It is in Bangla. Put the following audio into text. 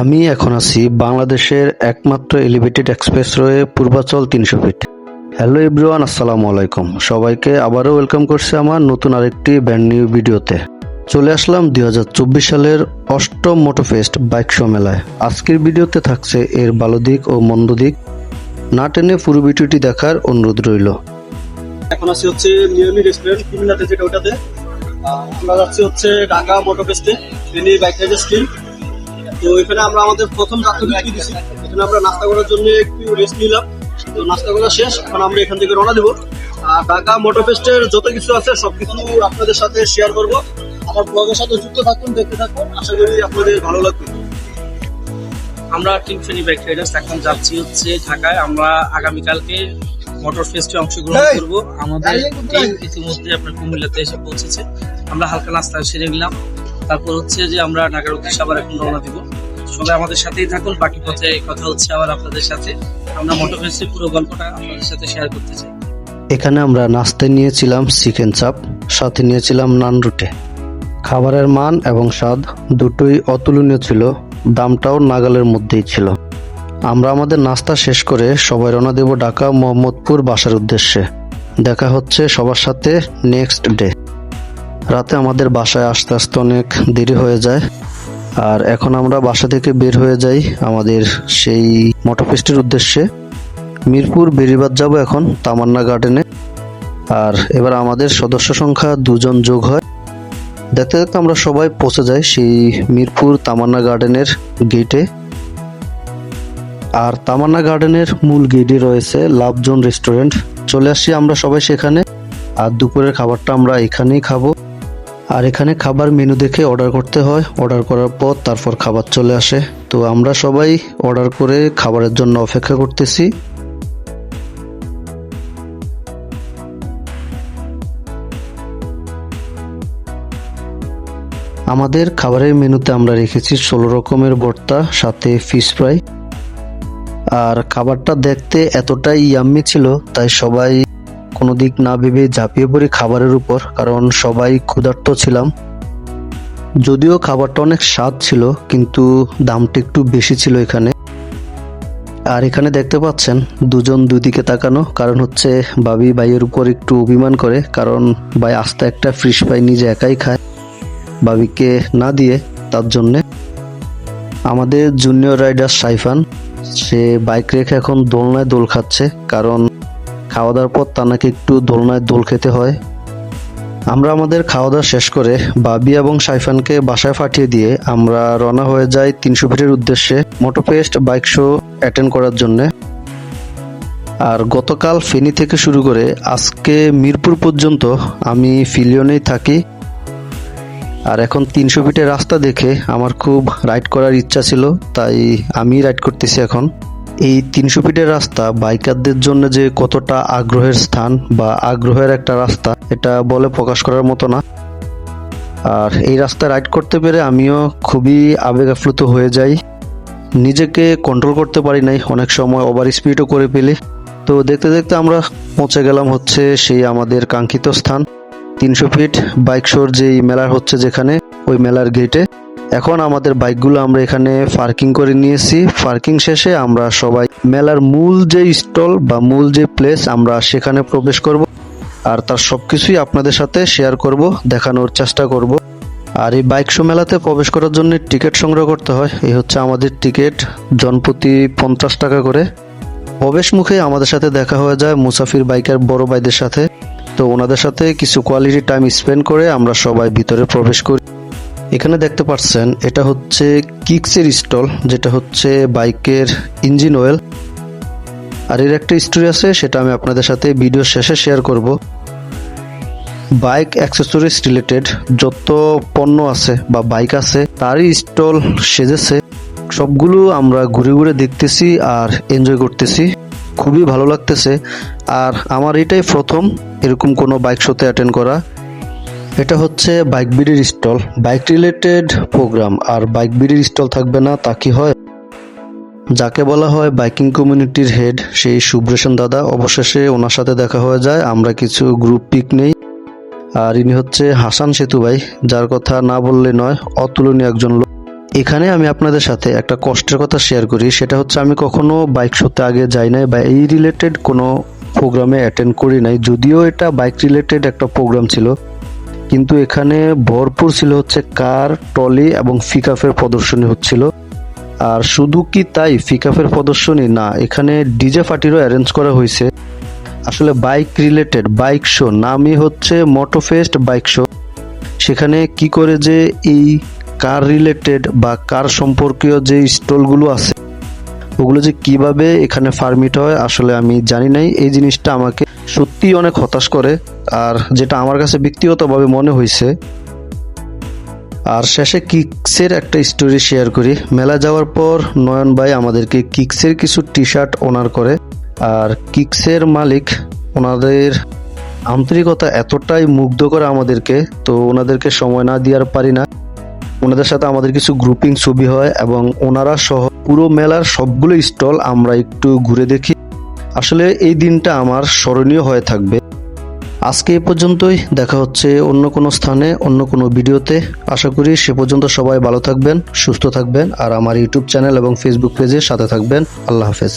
আমি এখন আছি বাংলাদেশের একমাত্র এলিভেটেড এক্সপ্রেস এক্সপ্রেসওয়ে পূর্বাচল তিনশো ফিট হ্যালো এভরিওয়ান আসসালামু আলাইকুম। সবাইকে আবারও ওয়েলকাম করছি আমার নতুন আরেকটি ব্র্যান্ড নিউ ভিডিওতে চলে আসলাম দু হাজার চব্বিশ সালের অষ্টম মোটোফেস্ট বাইক শো মেলায়। আজকের ভিডিওতে থাকছে এর ভালো দিক ও মন্দ দিক। না টেনে পুরো ভিডিওটি দেখার অনুরোধ রইল। এখন আছি হচ্ছে নিয়মি রেস্টুরেন্ট কুমিল্লাতে যেটা ওটাতে। আমরা যাচ্ছি হচ্ছে ঢাকা মোটর ফেস্টে বাইক রাইডার স্কিল তো এখানে আমরা আমাদের প্রথম যাত্রা বিরতি দিচ্ছি এখানে আমরা নাস্তা করার জন্য একটু রেস্ট নিলাম। তো নাস্তা করা শেষ। এখন আমরা এখান থেকে রওনা দেবো। আর ঢাকা মোটর ফেস্টের যত কিছু আছে সবকিছু আপনাদের সাথে শেয়ার করব। আমার ব্লগের সাথে যুক্ত থাকুন দেখতে থাকুন। আশা করি আপনাদের ভালো লাগবে। আমরা টিম ফেনি বাইক রাইডার্স এখন যাচ্ছি হচ্ছে ঢাকায়। আমরা আগামীকালকে মোটর ফেস্টে অংশগ্রহণ! করব। আমাদের টিম ইতিমধ্যে আপনার কুমিল্লাতে এসে পৌঁছেছে। আমরা হালকা নাস্তা সেরে নিলাম। তারপর হচ্ছে যে আমরা ঢাকার উদ্দেশ্যে আবার এখন রওনা দিব। সবাই আমাদের সাথেই থাকুন, বাকি পথে কথা হচ্ছে আবার আপনাদের সাথে। আমরা ফেস্টের পুরো গল্পটা আপনাদের সাথে শেয়ার করতে চাই। এখানে আমরা নাস্তে নিয়েছিলাম চিকেন চাপ, সাথে নিয়েছিলাম নান রুটে। খাবারের মান এবং স্বাদ দুটোই অতুলনীয় ছিল, দামটাও নাগালের মধ্যেই ছিল। আমরা আমাদের নাস্তা শেষ করে সবাই রওনা দেব ঢাকা মোহাম্মদপুর বাসার উদ্দেশ্যে। দেখা হচ্ছে সবার সাথে নেক্সট ডে রাতে আমাদের বাসায় আসতে আসতে অনেক দেরি হয়ে যায়। আর এখন আমরা বাসা থেকে বের হয়ে যাই আমাদের সেই মোটরফেস্টের উদ্দেশ্যে। মিরপুর বেরিবাদ যাব এখন তামান্না গার্ডেনে আর এবার আমাদের সদস্য সংখ্যা দুজন যোগ হয়। দেখতে দেখতে আমরা সবাই পৌঁছে যাই সেই মিরপুর তামান্না গার্ডেনের গেটে আর তামান্না গার্ডেনের মূল গেটে রয়েছে লাভজোন রেস্টুরেন্ট চলে আসি আমরা সবাই সেখানে। আর দুপুরের খাবারটা আমরা এখানেই খাব। আর এখানে খাবার মেনু দেখে অর্ডার করতে হয়। অর্ডার করার পর তারপর খাবার চলে আসে। তো আমরা সবাই অর্ডার করে খাবারের জন্য অপেক্ষা করতেছি। আমাদের খাবারের মেনুতে আমরা রেখেছি ষোলো রকমের ভর্তা, সাথে ফিশ ফ্রাই আর খাবারটা দেখতে এতটাই ইয়াম্মি ছিল, তাই সবাই কোনো দিক না ভেবে ঝাঁপিয়ে পড়ি খাবারের উপর, কারণ সবাই ক্ষুধার্ত ছিলাম। যদিও খাবারটা অনেক স্বাদ ছিল, কিন্তু দামটা একটু বেশি ছিল এখানে। আর এখানে দেখতে পাচ্ছেন, দুজন দুদিকে তাকানো, কারণ হচ্ছে বাবি ভাইয়ের উপর একটু অভিমান করে, কারণ ভাই আস্তে একটা ফিশ ফ্রাই নিজে একাই খায় বাবিকে না দিয়ে তার জন্যে। আমাদের জুনিয়র রাইডার সাইফান, সে বাইক রেখে এখন দোলনায় দোল খাচ্ছে, কারণ খাওয়া দাওয়ার পর তার নাকি একটু দোলনায় দোল খেতে হয়। আমরা আমাদের খাওয়া দাওয়া শেষ করে বাবি এবং সাইফানকে বাসায় পাঠিয়ে দিয়ে আমরা রওনা হয়ে যাই তিনশো ফিটের উদ্দেশ্যে মোটোফেস্ট বাইক শো অ্যাটেন্ড করার জন্যে। আর গতকাল ফেনী থেকে শুরু করে আজকে মিরপুর পর্যন্ত আমি ফিলিয়নেই থাকি। আর এখন তিনশো ফিটের রাস্তা দেখে আমার খুব রাইড করার ইচ্ছা ছিল, তাই আমি রাইড করতেছি এখন। এই তিনশো ফিটের রাস্তা বাইকারদের জন্য যে কতটা আগ্রহের স্থান বা আগ্রহের একটা রাস্তা, এটা বলে প্রকাশ করার মতো না। আর এই রাস্তা রাইড করতে পেরে আমিও খুবই আবেগ আপ্লুত হয়ে যাই। নিজেকে কন্ট্রোল করতে পারি নাই, অনেক সময় ওভার স্পিডও করে ফেলি। তো দেখতে দেখতে আমরা পৌঁছে গেলাম হচ্ছে সেই আমাদের কাঙ্ক্ষিত স্থান। তিনশো ফিট বাইক শোর যেই মেলা হচ্ছে যেখানে, ওই মেলার গেটে এখন আমাদের বাইকগুলো আমরা এখানে পার্কিং করে নিয়েছি। পার্কিং শেষে আমরা সবাই মেলার মূল যে স্টল বা মূল যে প্লেস, আমরা সেখানে প্রবেশ করব আর তার সব কিছুই আপনাদের সাথে শেয়ার করব, দেখানোর চেষ্টা করব। আর এই বাইক শো মেলাতে প্রবেশ করার জন্য টিকিট সংগ্রহ করতে হয়। এই হচ্ছে আমাদের টিকিট, জনপ্রতি পঞ্চাশ টাকা করে। প্রবেশ মুখে আমাদের সাথে দেখা হয়ে যায় মুসাফির বাইকের বড় ভাইদের সাথে। তো ওনাদের সাথে কিছু কোয়ালিটি টাইম স্পেন্ড করে আমরা সবাই ভিতরে প্রবেশ করি। এখানে দেখতে পাচ্ছেন এটা হচ্ছে কিক্সের স্টল, যেটা হচ্ছে বাইকের ইঞ্জিন অয়েল। আর এর একটা স্টোরি আছে, সেটা আমি আপনাদের সাথে ভিডিও শেষে শেয়ার করব। বাইক অ্যাক্সেসরিজ রিলেটেড যত পণ্য আছে বা বাইক আছে, তারই স্টল সেজেছে। সবগুলো আমরা ঘুরে ঘুরে দেখতেছি আর এনজয় করতেছি। খুবই ভালো লাগতেছে। আর আমার এটাই প্রথম, এরকম কোনো বাইক শোতে অ্যাটেন্ড করা। এটা হচ্ছে বাইক বিডির স্টল। বাইক রিলেটেড প্রোগ্রাম আর বাইক বিডির স্টল থাকবে না, তা কি হয়? যাকে বলা হয় বাইকিং কমিউনিটির হেড সেই সুব্রেশন দাদা। অবশেষে ওনার সাথে দেখা হয়ে যায়, আমরা কিছু গ্রুপ পিক নেই। আর ইনি হচ্ছে হাসান সেতু ভাই যার কথা না বললে নয়, অতুলনীয় একজন লোক। এখানে আমি আপনাদের সাথে একটা কষ্টের কথা শেয়ার করি, সেটা হচ্ছে আমি কখনো বাইক শোতে আগে যাই নাই, বা এই রিলেটেড কোনো প্রোগ্রামে অ্যাটেন্ড করি নাই, যদিও এটা বাইক রিলেটেড একটা প্রোগ্রাম ছিল। কিন্তু এখানে ভরপুর ছিল হচ্ছে কার, টলি এবং ফিকাফের প্রদর্শনী হচ্ছিল। আর শুধু কি তাই ফিকাফের প্রদর্শনী? না, এখানে ডিজে পার্টিরও অ্যারেঞ্জ করা হয়েছে। আসলে বাইক রিলেটেড বাইক শো নামই হচ্ছে মোটোফেস্ট বাইক শো সেখানে কি করে যে এই কার রিলেটেড বা কার সম্পর্কীয় যে স্টলগুলো আছে ওগুলো যে কীভাবে এখানে ফার্মিট হয়, আসলে আমি জানি নাই। এই জিনিসটা আমাকে সত্যিই অনেক হতাশ করে, আর যেটা আমার কাছে ব্যক্তিগতভাবে মনে হয়েছে আর শেষে কিক্সের একটা স্টোরি শেয়ার করি। মেলা যাওয়ার পর নয়ন ভাই আমাদেরকে কিক্সের কিছু টি শার্ট ওনার করে। আর কিক্সের মালিক, ওনাদের আন্তরিকতা এতটাই মুগ্ধ করে আমাদেরকে, তো ওনাদেরকে সময় না দেওয়ার পারি না। ওনাদের সাথে আমাদের কিছু গ্রুপিং ছবি হয় এবং ওনারা সহ পুরো মেলার সবগুলো স্টল আমরা একটু ঘুরে দেখি। আসলে এই দিনটা আমার স্মরণীয় হয়ে থাকবে। আজকে এ পর্যন্তই, দেখা হচ্ছে অন্য কোনো স্থানে, অন্য কোনো ভিডিওতে। আশা করি সে পর্যন্ত সবাই ভালো থাকবেন, সুস্থ থাকবেন, আর আমার ইউটিউব চ্যানেল এবং ফেসবুক পেজের সাথে থাকবেন। আল্লাহ হাফেজ।